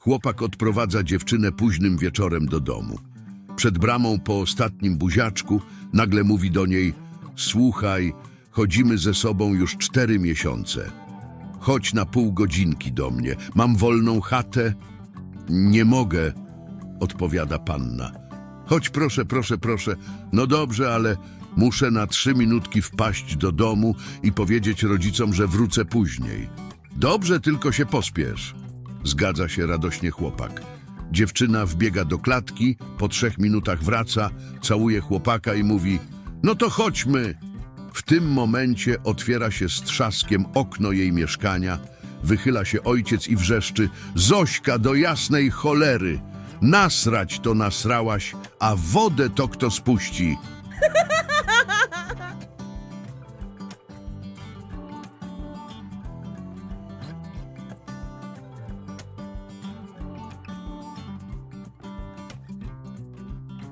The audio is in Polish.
Chłopak odprowadza dziewczynę późnym wieczorem do domu. Przed bramą po ostatnim buziaczku nagle mówi do niej Słuchaj, chodzimy ze sobą już cztery miesiące. Chodź na pół godzinki do mnie. Mam wolną chatę? Nie mogę, odpowiada panna. Chodź proszę, proszę, proszę. No dobrze, ale muszę na trzy minutki wpaść do domu i powiedzieć rodzicom, że wrócę później. Dobrze, tylko się pospiesz. Zgadza się radośnie chłopak. Dziewczyna wbiega do klatki, po trzech minutach wraca, całuje chłopaka i mówi: No to chodźmy. W tym momencie otwiera się z trzaskiem okno jej mieszkania, wychyla się ojciec i wrzeszczy: Zośka do jasnej cholery! Nasrać to nasrałaś, a wodę to kto spuści.